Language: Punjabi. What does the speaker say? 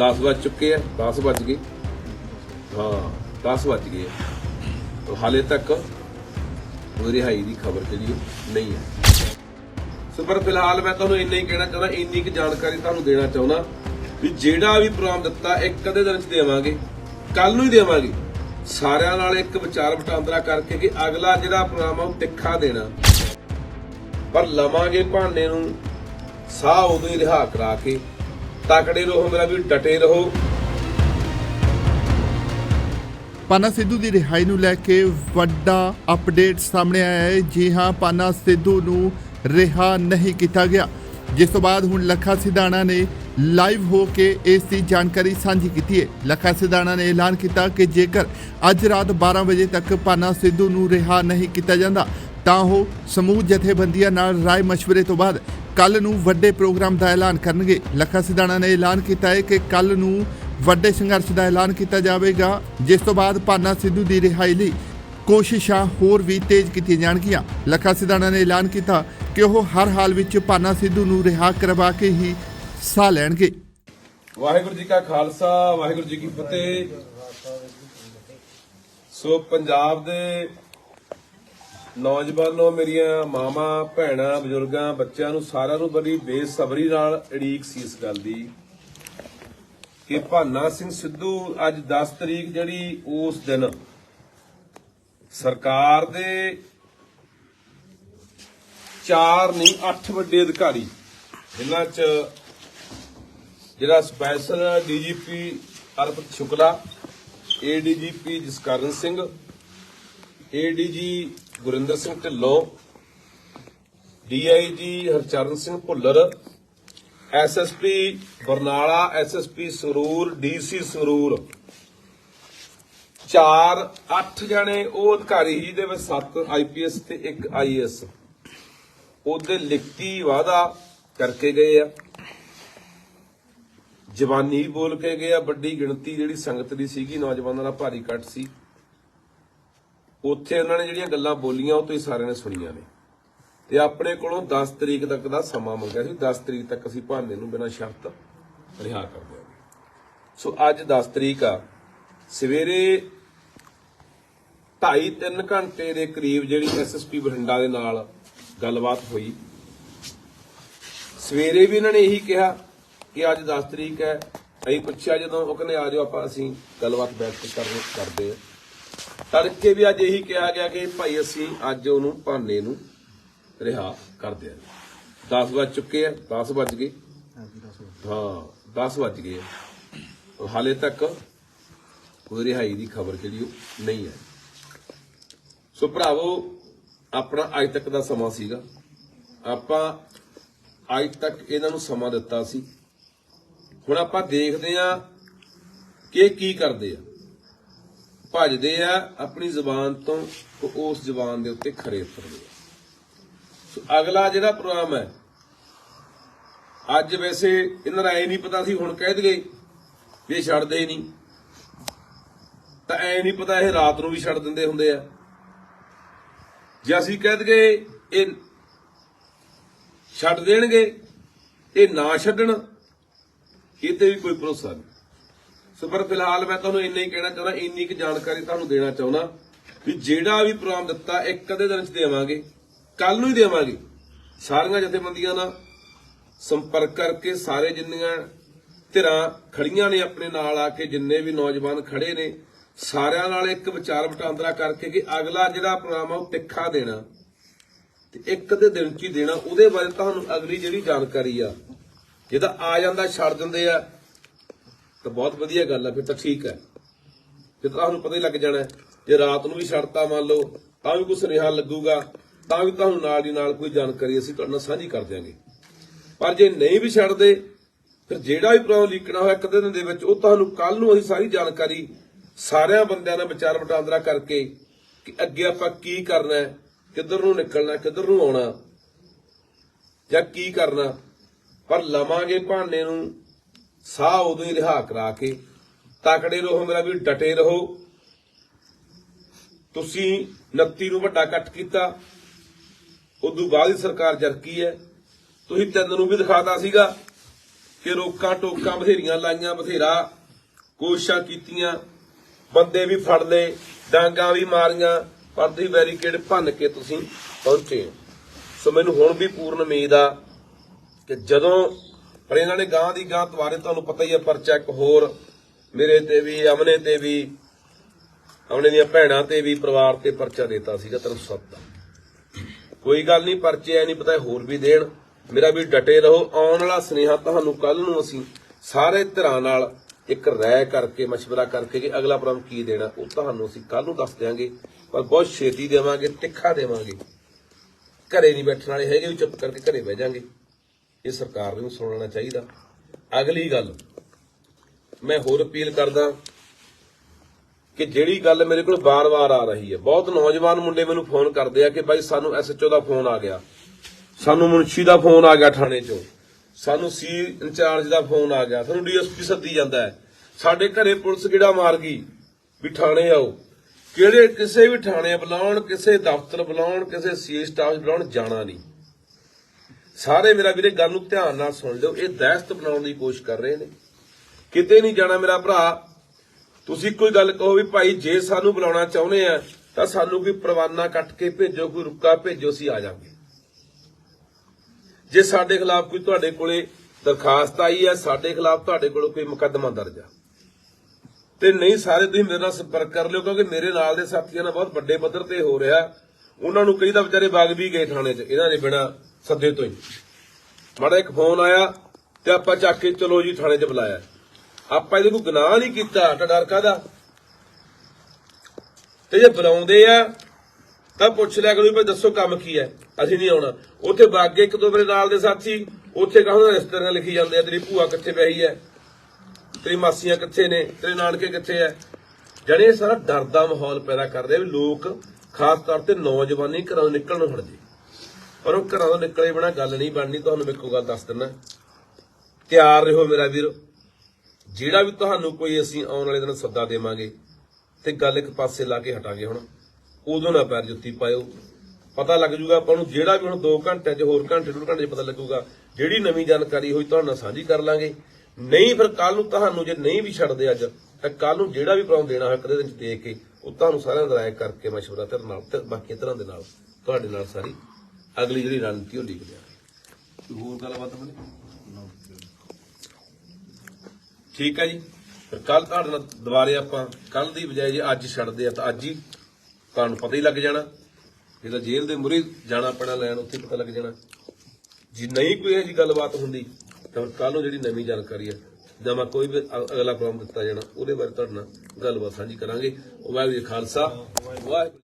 10 ਵੱਜ ਚੁੱਕੇ ਆ 10 ਵੱਜ ਗਏ। ਹਾਂ 10 ਵੱਜ ਗਏ ਹਾਲੇ ਤੱਕ ਉਹ ਰਿਹਾਈ ਦੀ ਖਬਰ ਜਿਹੜੀ ਨਹੀਂ ਹੈ। ਸੋ ਪਰ ਫਿਲਹਾਲ ਮੈਂ ਤੁਹਾਨੂੰ ਇੰਨਾ ਹੀ ਕਹਿਣਾ ਚਾਹੁੰਦਾ, ਇੰਨੀ ਕੁ ਜਾਣਕਾਰੀ ਤੁਹਾਨੂੰ ਦੇਣਾ ਚਾਹੁੰਦਾ ਵੀ ਜਿਹੜਾ ਵੀ ਪ੍ਰੋਗਰਾਮ ਦਿੱਤਾ, ਇੱਕ ਅੱਧੇ ਦਿਨ ਚ ਦੇਵਾਂਗੇ। ਕੱਲ ਨੂੰ ਹੀ ਦੇਵਾਂਗੇ। ਸਾਰਿਆਂ ਨਾਲ ਇੱਕ ਵਿਚਾਰ ਵਟਾਂਦਰਾ ਕਰਕੇ ਕਿ ਅਗਲਾ ਜਿਹੜਾ ਪ੍ਰੋਗਰਾਮ ਆ, ਉਹ ਤਿੱਖਾ ਦੇਣਾ। ਪਰ ਲਵਾਂਗੇ ਭਾਂਡੇ ਨੂੰ, ਸਾਹ ਉਦੋਂ ਹੀ ਰਿਹਾ ਕਰਾ ਕੇ। ਤਕੜੇ ਰਹੋ, ਮੇਰਾ ਵੀ ਡਟੇ ਰਹੋ। ਪਾਨਾ ਸਿੱਧੂ ਦੀ ਰਿਹਾਈ ਨੂੰ ਲੈ ਕੇ ਵੱਡਾ ਅਪਡੇਟ ਸਾਹਮਣੇ ਆਇਆ ਹੈ। ਜੀ ਹਾਂ, ਪਾਨਾ ਸਿੱਧੂ ਨੂੰ ਰਿਹਾ ਨਹੀਂ ਕੀਤਾ ਗਿਆ। ਜਿਸ ਤੋਂ ਬਾਅਦ ਹੁਣ ਲੱਖਾ ਸਿਧਾਣਾ ਨੇ ਲਾਈਵ ਹੋ ਕੇ ਇਸ ਦੀ ਜਾਣਕਾਰੀ ਸਾਂਝੀ ਕੀਤੀ ਹੈ। ਲੱਖਾ ਸਿਧਾਣਾ ਨੇ ਐਲਾਨ ਕੀਤਾ ਕਿ ਜੇਕਰ ਅੱਜ ਰਾਤ 12 ਵਜੇ ਤੱਕ ਪਾਨਾ ਸਿੱਧੂ ਨੂੰ ਰਿਹਾ ਨਹੀਂ ਕੀਤਾ ਜਾਂਦਾ ਤਾਂ ਉਹ ਸਮੂਹ ਜਥੇਬੰਦੀਆਂ ਨਾਲ ਰਾਏ ਮਸ਼ਵਰੇ ਤੋਂ ਬਾਅਦ ਕੱਲ ਨੂੰ ਵੱਡੇ ਪ੍ਰੋਗਰਾਮ ਦਾ ਐਲਾਨ ਕਰਨਗੇ। ਲੱਖਾ ਸਿਧਾਣਾ ਨੇ ਐਲਾਨ ਕੀਤਾ ਹੈ ਕਿ ਕੱਲ ਨੂੰ ਵੱਡੇ ਸੰਘਰਸ਼ ਦਾ ਐਲਾਨ ਕੀਤਾ ਜਾਵੇਗਾ, ਜਿਸ ਤੋਂ ਬਾਅਦ ਪਾਨਾ ਸਿੱਧੂ ਦੀ ਰਿਹਾਈ ਲਈ ਕੋਸ਼ਿਸ਼ਾਂ ਹੋਰ ਵੀ ਤੇਜ਼ ਕੀਤੀਆਂ ਜਾਣਗੀਆਂ। ਲੱਖਾ ਸਿਧਾਣਾ ਨੇ ਐਲਾਨ ਕੀਤਾ ਕਿ ਉਹ ਹਰ ਹਾਲ ਵਿੱਚ ਪਾਨਾ ਸਿੱਧੂ ਨੂੰ ਰਿਹਾ ਕਰਵਾ ਕੇ ਹੀ ਸਾਹ ਲੈਣਗੇ। ਵਾਹਿਗੁਰੂ ਜੀ ਕਾ ਖਾਲਸਾ, ਵਾਹਿਗੁਰੂ ਜੀ ਕੀ ਫਤਿਹ। ਸੋ ਪੰਜਾਬ ਦੇ ਨੌਜਵਾਨੋ, ਮੇਰੀਆਂ ਮਾਵਾਂ, ਭੈਣਾਂ, ਬਜ਼ੁਰਗਾਂ, ਬੱਚਿਆਂ ਨੂੰ ਸਾਰਿਆਂ ਨੂੰ ਬੜੀ ਬੇਸਬਰੀ ਨਾਲ ਅੜੀਕ ਸੀ ਇਸ ਗੱਲ ਦੀ ਕਿ ਭਾਨਾ ਸਿੰਘ ਸਿੱਧੂ ਅੱਜ 10 ਤਰੀਕ ਜਿਹੜੀ ਉਸ ਦਿਨ ਸਰਕਾਰ ਦੇ ਚਾਰ ਨਹੀਂ 8 ਵੱਡੇ ਅਧਿਕਾਰੀ, ਜਿਨ੍ਹਾਂ 'ਚ ਜਿਹੜਾ special DGP Arpit Shukla, ADGP Jaskaran Singh, ADG Gurinder Singh Dhillon DIG Harcharan Singh Bhullar SSP Barnala SSP ਸਰੂਰ DC Sangrur ਚਾਰ 8 ਜਣੇ, ਉਹ ਅਧਿਕਾਰੀ ਸੀ ਜਿਹਦੇ ਵਿੱਚ 7 ਆਈਪੀਐਸ ਤੇ 1 ਆਈਐਸ ਉਹਦੇ ਲਿਖਤੀ ਵਾਅਦਾ ਕਰਕੇ ਗਏ ਆ। ਜਵਾਨੀ ਬੋਲ ਕੇ ਗਏ ਆ, ਵੱਡੀ ਗਿਣਤੀ ਜਿਹੜੀ ਸੰਗਤ ਦੀ ਸੀਗੀ, ਨੌਜਵਾਨਾਂ ਦਾ ਭਾਰੀ ਕੱਟ ਸੀ। ਉੱਥੇ ਉਹਨਾਂ ਨੇ ਜਿਹੜੀਆਂ ਗੱਲਾਂ ਬੋਲੀਆਂ, ਉਹ ਤੁਸੀਂ ਸਾਰਿਆਂ ਨੇ ਸੁਣੀਆਂ ਨੇ। ਤੇ ਆਪਣੇ ਕੋਲੋਂ 10 ਤਰੀਕ ਤੱਕ ਦਾ ਸਮਾਂ ਮੰਗਿਆ ਸੀ। 10 ਤਰੀਕ ਤੱਕ ਅਸੀਂ ਭਾਂਡੇ ਨੂੰ ਬਿਨਾਂ ਸ਼ਰਤ ਰਿਹਾ ਕਰ ਦਿਆਂਗੇ ਸੋ ਅੱਜ 10 ਤਰੀਕ ਆ। ਸਵੇਰੇ 2.5 3 ਘੰਟੇ ਦੇ ਕਰੀਬ ਜਿਹੜੀ ਐਸਐਸਪੀ ਬਠਿੰਡਾ ਦੇ ਨਾਲ ਗੱਲਬਾਤ ਹੋਈ। ਸਵੇਰੇ ਵੀ ਇਹਨਾਂ ਨੇ ਇਹੀ ਕਿਹਾ ਕਿ ਅੱਜ 10 ਤਰੀਕ ਹੈ। ਅਸੀਂ ਪੁੱਛਿਆ ਜਦੋਂ, ਉਹ ਕਹਿੰਦੇ, ਆ ਜਾਓ ਆਪਾਂ, ਅਸੀਂ ਗੱਲਬਾਤ ਬੈਠ ਕੇ ਕਰ ਕਰਦੇ ਆ ਤੜਕੇ ਵੀ ਅੱਜ ਇਹੀ ਕਿਹਾ ਗਿਆ ਕਿ ਭਾਈ ਅਸੀਂ ਅੱਜ ਉਹਨੂੰ ਭਾਨੇ ਨੂੰ ਰਿਹਾ ਕਰ ਦਿਆਂਗੇ 10 ਵੱਜ ਚੁੱਕੇ ਆ 10 ਵੱਜ ਗਏ। ਹਾਂ 10 ਵੱਜ ਗਏ ਹਾਲੇ ਤੱਕ ਕੋਈ ਰਿਹਾਈ ਦੀ ਖਬਰ ਜਿਹੜੀ ਉਹ ਨਹੀਂ ਹੈ ਸੋ ਭਰਾਵੋ ਆਪਣਾ ਅੱਜ ਤੱਕ ਦਾ ਸਮਾਂ ਸੀਗਾ। ਆਪਾਂ ਅੱਜ ਤੱਕ ਇਹਨਾਂ ਨੂੰ ਸਮਾਂ ਦਿੱਤਾ ਸੀ। ਹੁਣ ਆਪਾਂ ਦੇਖਦੇ ਆ ਕਿ ਕੀ ਕਰਦੇ ਆ। ਭੱਜਦੇ ਆ, ਆਪਣੀ ਜ਼ੁਬਾਨ ਤੋਂ ਉਸ ਜ਼ੁਬਾਨ ਦੇ ਉੱਤੇ ਖਰੇ ਉਤਰਦੇ ਆ। ਸੋ ਅਗਲਾ ਜਿਹੜਾ ਪ੍ਰੋਗਰਾਮ ਹੈ, ਅੱਜ ਵੈਸੇ ਇਹਨਾਂ ਦਾ ਐ ਨਹੀਂ ਪਤਾ ਸੀ, ਹੁਣ ਕਹਿ ਦਈਏ ਵੀ ਇਹ ਛੱਡਦੇ ਹੀ ਨਹੀਂ। ਤਾਂ ਐ ਨਹੀਂ ਪਤਾ ਇਹ ਰਾਤ ਨੂੰ ਵੀ ਛੱਡ ਦਿੰਦੇ ਹੁੰਦੇ ਆ। ਜੇ ਅਸੀਂ ਕਹਿ ਦਈਏ ਇਹ ਛੱਡ ਦੇਣਗੇ, ਇਹ ਨਾ ਛੱਡਣ, ਇਹ ਤੇ ਵੀ ਕੋਈ ਭਰੋਸਾ ਨਹੀਂ। ਸੋ ਪਰ ਫਿਲਹਾਲ ਮੈਂ ਤੁਹਾਨੂੰ ਇੰਨਾ ਹੀ ਕਹਿਣਾ ਚਾਹੁੰਦਾ, ਇੰਨੀ ਕੁ ਜਾਣਕਾਰੀ ਤੁਹਾਨੂੰ ਦੇਣਾ ਚਾਹੁੰਦਾ ਵੀ ਜਿਹੜਾ ਵੀ ਪ੍ਰੋਗਰਾਮ ਦਿੱਤਾ ਇੱਕ ਅੱਧੇ ਦਿਨ ਚ ਦੇਵਾਂਗੇ ਕੱਲ ਨੂੰ ਹੀ ਦੇਵਾਂਗੇ। ਸਾਰੀਆਂ ਜਥੇਬੰਦੀਆਂ ਨਾਲ ਸੰਪਰਕ ਕਰਕੇ ਸਾਰੇ ਜਿੰਨੀਆਂ ਧਿਰਾਂ ਖੜੀਆਂ ਨੇ ਆਪਣੇ ਨਾਲ ਆ ਕੇ, ਜਿੰਨੇ ਵੀ ਨੌਜਵਾਨ ਖੜੇ ਨੇ, ਸਾਰਿਆਂ ਨਾਲ ਇੱਕ ਵਿਚਾਰ ਵਟਾਂਦਰਾ ਕਰਕੇ ਕਿ ਅਗਲਾ ਜਿਹੜਾ ਪ੍ਰੋਗਰਾਮ ਆ, ਉਹ ਤਿੱਖਾ ਦੇਣਾ। ਤੇ ਇੱਕ ਅੱਧੇ ਦਿਨ ਚ ਹੀ ਦੇਣਾ, ਉਹਦੇ ਬਾਰੇ ਤੁਹਾਨੂੰ ਅਗਲੀ ਜਿਹੜੀ ਜਾਣਕਾਰੀ ਆ, ਜਿਹਦਾ ਆ ਜਾਂਦਾ, ਛੱਡ ਦਿੰਦੇ ਆ ਤਾਂ ਬਹੁਤ ਵਧੀਆ ਗੱਲ ਆ, ਫਿਰ ਤਾਂ ਠੀਕ ਹੈ ਫਿਰ ਤਾਂ ਤੁਹਾਨੂੰ ਪਤਾ ਹੀ ਲੱਗ ਜਾਣਾ, ਜੇ ਰਾਤ ਨੂੰ ਵੀ ਛੱਡਤਾ ਮੰਨ ਲਓ, ਤਾਂ ਵੀ ਕੋਈ ਸੁਨੇਹਾ ਲੱਗੂਗਾ, ਤਾਂ ਵੀ ਤੁਹਾਨੂੰ ਨਾਲ ਦੀ ਨਾਲ ਕੋਈ ਜਾਣਕਾਰੀ ਅਸੀਂ ਤੁਹਾਡੇ ਨਾਲ ਸਾਂਝੀ ਕਰ ਦਿਆਂਗੇ। ਪਰ ਜੇ ਨਹੀਂ ਵੀ ਛੱਡਦੇ, ਫਿਰ ਜਿਹੜਾ ਵੀ ਪ੍ਰੋਗਰਾਮ ਲੀਕਣਾ ਹੋਇਆ ਇੱਕ ਅੱਧੇ ਦਿਨ ਦੇ ਵਿੱਚ, ਉਹ ਤੁਹਾਨੂੰ ਕੱਲ ਨੂੰ ਅਸੀਂ ਸਾਰੀ ਜਾਣਕਾਰੀ ਸਾਰਿਆਂ ਬੰਦਿਆਂ ਨਾਲ ਵਿਚਾਰ ਵਟਾਂਦਰਾ ਕਰਕੇ ਕਿ ਅੱਗੇ ਆਪਾਂ ਕੀ ਕਰਨਾ ਹੈ ਕਿੱਧਰ ਨੂੰ ਨਿਕਲਣਾ, ਕਿੱਧਰ ਨੂੰ ਆਉਣਾ, ਜਾਂ ਕੀ ਕਰਨਾ। ਪਰ ਲਵਾਂਗੇ ਭਾਂਡੇ ਨੂੰ ਸਾਹ ਉਦੋਂ ਹੀ ਰਿਹਾ ਕਰਾ ਕੇ। ਤਕੜੇ ਰਹੋ ਮੇਰਾ ਵੀ ਡਟੇ ਰਹੋ। ਤੁਸੀਂ 29 ਨੂੰ ਵੱਡਾ ਕੱਟ ਕੀਤਾ। ਉਦੋਂ ਬਾਅਦ ਹੀ ਸਰਕਾਰ ਜਰਕੀ ਹੈ। ਤੁਸੀਂ ਤਿੰਨ ਨੂੰ ਵੀ ਦਿਖਾਤਾ ਸੀਗਾ ਕਿ ਰੋਕਾਂ ਟੋਕਾਂ ਬਥੇਰੀਆਂ ਲਾਈਆਂ, ਬਥੇਰਾ ਕੋਸ਼ਿਸ਼ਾਂ ਕੀਤੀਆਂ। ਬੰਦੇ ਵੀ ਫੜ ਲਏ, ਡਾਂਗਾ ਵੀ ਮਾਰੀਆਂ, ਪਰ ਤੁਸੀਂ ਬੈਰੀਕੇਡ ਭੰਨ ਕੇ ਤੁਸੀਂ ਪਹੁੰਚੇ ਹੋ। ਸੋ ਮੈਨੂੰ ਹੁਣ ਵੀ ਪੂਰਨ ਉਮੀਦ ਆ ਕਿ ਜਦੋਂ ਪਰ ਇਹਨਾਂ ਨੇ ਗਾਂ ਦੀ ਗਾਂ ਦੁਆਰੇ ਤੁਹਾਨੂੰ ਪਤਾ ਹੀ ਹੈ ਪਰਚਾ ਇੱਕ ਹੋਰ ਮੇਰੇ ਤੇ ਵੀ ਅਮਨੇ ਤੇ ਵੀ ਅਮਨੇ ਦੀਆਂ ਭੈਣਾਂ ਤੇ ਵੀ ਪਰਿਵਾਰ ਤੇ ਪਰਚਾ ਦਿੱਤਾ ਸੀਗਾ 307 ਦਾ ਕੋਈ ਗੱਲ ਨਹੀਂ ਪਰਚੇ ਐ ਨਹੀਂ ਪਤਾ ਹੋਰ ਵੀ ਦੇਣ ਮੇਰਾ ਵੀ ਡਟੇ ਰਹੋ ਆਉਣ ਵਾਲਾ ਸੁਨੇਹਾ ਤੁਹਾਨੂੰ ਕੱਲ ਨੂੰ ਅਸੀਂ ਸਾਰੇ ਧਿਰਾਂ ਨਾਲ ਇੱਕ ਰਾਏ ਕਰਕੇ مشورہ ਕਰਕੇ ਕਿ ਅਗਲਾ ਪ੍ਰੋਗਰਾਮ ਕੀ ਦੇਣਾ ਉਹ ਤੁਹਾਨੂੰ ਅਸੀਂ ਕੱਲ ਨੂੰ ਦੱਸ ਦਿਆਂਗੇ ਪਰ ਬਹੁਤ ਛੇਤੀ ਦੇਵਾਂਗੇ ਤਿੱਖਾ ਦੇਵਾਂਗੇ ਘਰੇ ਨਹੀਂ ਬੈਠਣ ਵਾਲੇ ਹੈਗੇ ਵੀ ਚੁੱਪ ਕਰਕੇ ਘਰੇ ਬਹਿ ਜਾਾਂਗੇ ਇਹ ਸਰਕਾਰ ਨੂੰ ਸੁਣਨਾ ਚਾਹੀਦਾ। ਅਗਲੀ ਗੱਲ, ਮੈਂ ਹੋਰ ਅਪੀਲ ਕਰਦਾ ਕਿ ਜਿਹੜੀ ਗੱਲ ਮੇਰੇ ਕੋਲ ਬਾਰ-ਬਾਰ ਆ ਰਹੀ ਹੈ, ਬਹੁਤ ਨੌਜਵਾਨ ਮੁੰਡੇ ਮੈਨੂੰ ਫੋਨ ਕਰਦੇ ਆ ਕਿ ਬਾਈ ਸਾਨੂੰ ਐਸਐਚਓ ਦਾ ਫੋਨ ਆ ਗਿਆ, ਸਾਨੂੰ ਮੁਨਸ਼ੀ ਦਾ ਫੋਨ ਆ ਗਿਆ ਥਾਣੇ ਚੋਂ, ਸਾਨੂੰ ਸੀ ਇੰਚਾਰਜ ਦਾ ਫੋਨ ਆ ਗਿਆ, ਸਾਨੂੰ ਡੀਐਸਪੀ ਸੱਦੀ ਜਾਂਦਾ ਹੈ। ਸਾਡੇ ਘਰੇ ਪੁਲਿਸ ਕਿਹੜਾ ਮਾਰ ਗਈ ਵੀ ਥਾਣੇ ਆਓ? ਕਿਹੜੇ ਕਿਸੇ ਵੀ ਥਾਣੇ ਬੁਲਾਉਣ, ਕਿਸੇ ਦਫ਼ਤਰ ਬੁਲਾਉਣ, ਕਿਸੇ ਸੀ ਸਟਾਫ ਬੁਲਾਉਣ ਜਾਣਾ ਨਹੀਂ। ਸਾਰੇ ਮੇਰਾ ਵੀਰੇ ਗੱਲ ਨੂੰ ਧਿਆਨ ਨਾਲ ਸੁਣ ਲਿਓ, ਇਹ ਦਹਿਸ਼ਤ ਬਣਾਉਣ ਦੀ ਕੋਸ਼ਿਸ਼ ਕਰ ਰਹੇ ਨੇ। ਕਿਤੇ ਨਹੀਂ ਜਾਣਾ ਮੇਰਾ ਭਰਾ। ਤੁਸੀਂ ਕੋਈ ਗੱਲ ਕਹੋ ਵੀ ਭਾਈ, ਜੇ ਸਾਨੂੰ ਬੁਲਾਉਣਾ ਚਾਹੁੰਦੇ ਆ, ਤਾਂ ਸਾਨੂੰ ਕੋਈ ਪਰਵਾਨਾ ਕੱਟ ਕੇ ਭੇਜੋ, ਕੋਈ ਰੁੱਕਾ ਭੇਜੋ, ਅਸੀਂ ਆ ਜਾਵਾਂਗੇ। ਜੇ ਸਾਡੇ ਖਿਲਾਫ ਕੋਈ ਤੁਹਾਡੇ ਕੋਲੇ ਦਰਖਾਸਤ ਆਈ ਹੈ ਸਾਡੇ ਖਿਲਾਫ ਤੁਹਾਡੇ ਕੋਲ ਕੋਈ ਮੁਕੱਦਮਾ ਦਰਜ ਆ। ਤੇ ਨਹੀਂ, ਸਾਰੇ ਤੁਸੀਂ ਮੇਰੇ ਨਾਲ ਸੰਪਰਕ ਕਰ ਲਿਓ, ਕਿਉਂਕਿ ਮੇਰੇ ਨਾਲ ਦੇ ਸਾਥੀਆਂ ਨਾਲ ਬਹੁਤ ਵੱਡੇ ਪੱਧਰ ਤੇ ਹੋ ਰਿਹਾ। ਉਹਨਾਂ ਨੂੰ ਕਈ ਤਾਂ ਵਿਚਾਰੇ ਬਾਗ ਵੀ ਗਏ ਥਾਣੇ 'ਚ, ਇਹਨਾਂ ਦੇ ਬਿਨਾ ਸੱਦੇ ਤੋਂ ਹੀ। ਮਾੜਾ ਇੱਕ ਫੋਨ ਆਇਆ ਤੇ ਆਪਾਂ ਚੱਕ ਕੇ ਚਲੋ ਜੀ ਥਾਣੇ 'ਚ ਬੁਲਾਇਆ। ਆਪਾਂ ਇਹਦੇ ਕੋਈ ਗੁਨਾਹ ਨਹੀਂ ਕੀਤਾ ਡਰ ਕਾਦਾ ਤੇ ਜੇ ਬੁਲਾਉਂਦੇ ਆ, ਤਾਂ ਪੁੱਛ ਲਿਆ ਕਰੋ ਵੀ ਦੱਸੋ ਕੰਮ ਕੀ ਹੈ। ਅਸੀਂ ਨਹੀਂ ਆਉਣਾ। ਉੱਥੇ ਬਾਗੇ ਇੱਕ ਦੋ ਮੇਰੇ ਨਾਲ ਦੇ ਸਾਥੀ, ਉੱਥੇ ਕਹੋਂ ਰਿਸ਼ਤੇਦਾਰਾਂ ਲਿਖੀ ਜਾਂਦੇ ਆ, ਤੇਰੀ ਭੂਆ ਕਿੱਥੇ ਪਈ ਹੈ? ਤੇਰੀ ਮਾਸੀਆਂ ਕਿੱਥੇ ਨੇ? ਤੇਰੇ ਨਾਨਕੇ ਕਿੱਥੇ ਐ ਜਿਹੜੇ ਸਾਰਾ ਡਰ ਦਾ ਮਾਹੌਲ ਪੈਦਾ ਕਰਦੇ ਆ ਵੀ ਲੋਕ ਖਾਸ ਤੌਰ ਤੇ ਨੌਜਵਾਨੀ ਘਰਾਂ ਤੋਂ ਨਿਕਲਣ ਨੂੰ ਹਟ ਜੇ ਪਰ ਉਹ ਘਰਾਂ ਤੋਂ ਨਿਕਲੇ ਬਿਨਾ ਗੱਲ ਨਹੀਂ ਬਣਨੀ, ਤੁਹਾਨੂੰ ਮੈਂ ਇੱਕੋ ਗੱਲ ਦੱਸ ਦਿੰਦਾ। ਤਿਆਰ ਰਹੋ ਮੇਰਾ ਵੀਰ। ਜਿਹੜਾ ਵੀ ਤੁਹਾਨੂੰ ਕੋਈ ਅਸੀਂ ਆਉਣ ਵਾਲੇ ਦਿਨ ਸੱਦਾ ਦੇਵਾਂਗੇ ਤੇ ਗੱਲ ਇੱਕ ਪਾਸੇ ਲਾ ਕੇ ਹਟਾਂਗੇ ਹੁਣ। ਉਦੋਂ ਨਾ ਪੈਰ ਜੁੱਤੀ ਪਾਇਓ। ਪਤਾ ਲੱਗ ਜੂਗਾ ਆਪਾਂ ਨੂੰ ਜਿਹੜਾ ਵੀ ਹੁਣ 2 ਘੰਟਿਆਂ 'ਚ, ਹੋਰ ਘੰਟੇ, ਡੂਢ ਘੰਟੇ 'ਚ ਪਤਾ ਲੱਗੂਗਾ ਜਿਹੜੀ ਨਵੀਂ ਜਾਣਕਾਰੀ ਹੋਈ ਤੁਹਾਡੇ ਨਾਲ ਸਾਂਝੀ ਕਰ ਲਾਂਗੇ। ਨਹੀਂ ਫਿਰ ਕੱਲ ਨੂੰ ਤੁਹਾਨੂੰ ਜੇ ਨਹੀਂ ਵੀ ਛੱਡਦੇ ਅੱਜ, ਤਾਂ ਕੱਲ ਨੂੰ ਜਿਹੜਾ ਵੀ ਪ੍ਰੋਗਰਾਮ ਦੇਣਾ ਹੋਇਆ ਕਦੇ ਦਿਨ 'ਚ ਦੇ ਕੇ ਉਹ ਤੁਹਾਨੂੰ ਸਾਰਿਆਂ ਦਾ ਰਾਏ ਕਰਕੇ ਮਸ਼ਵਰਾ ਤੇ ਨਾਲ ਤੇ ਬਾਕੀ ਤਰ੍ਹਾਂ ਦੇ ਨਾਲ, ਤੁਹਾਡੇ ਨਾਲ ਸਾਰੀ ਅਗਲੀ ਜਿਹੜੀ ਰਣਨੀਤੀ ਉਹ ਲਿਖ ਕੋਈ ਹੋਰ ਗੱਲਬਾਤ ਬਣੇ ਠੀਕ ਹੈ ਜੀ। ਫਿਰ ਕੱਲ ਤੁਹਾਡੇ ਨਾਲ ਦੁਬਾਰੇ ਆਪਾਂ ਕੱਲ ਦੀ ਬਜਾਏ ਜੇ ਅੱਜ ਛੱਡਦੇ ਆ ਤਾਂ ਅੱਜ ਹੀ ਤੁਹਾਨੂੰ ਪਤਾ ਹੀ ਲੱਗ ਜਾਣਾ। ਜਿਹੜਾ ਜੇਲ੍ਹ ਦੇ ਮੁਰੇ ਜਾਣਾ ਪੈਣਾ ਲੈਣ ਉੱਥੇ ਪਤਾ ਲੱਗ ਜਾਣਾ। ਜੇ ਨਹੀਂ ਕੋਈ ਇਹੋ ਜਿਹੀ ਗੱਲਬਾਤ ਹੁੰਦੀ ਤਾਂ ਕੱਲ ਨੂੰ ਜਿਹੜੀ ਨਵੀਂ ਜਾਣਕਾਰੀ ਹੈ ਜਾਂ ਮੈਂ ਕੋਈ ਵੀ ਅਗਲਾ ਪ੍ਰੋਗਰਾਮ ਦਿੱਤਾ ਜਾਣਾ ਉਹਦੇ ਬਾਰੇ ਤੁਹਾਡੇ ਨਾਲ ਗੱਲਬਾਤ ਸਾਂਝੀ ਕਰਾਂਗੇ। ਵਾਹਿਗੁਰੂ ਜੀ ਖਾਲਸਾ। ਵਾਹਿਗੁਰੂ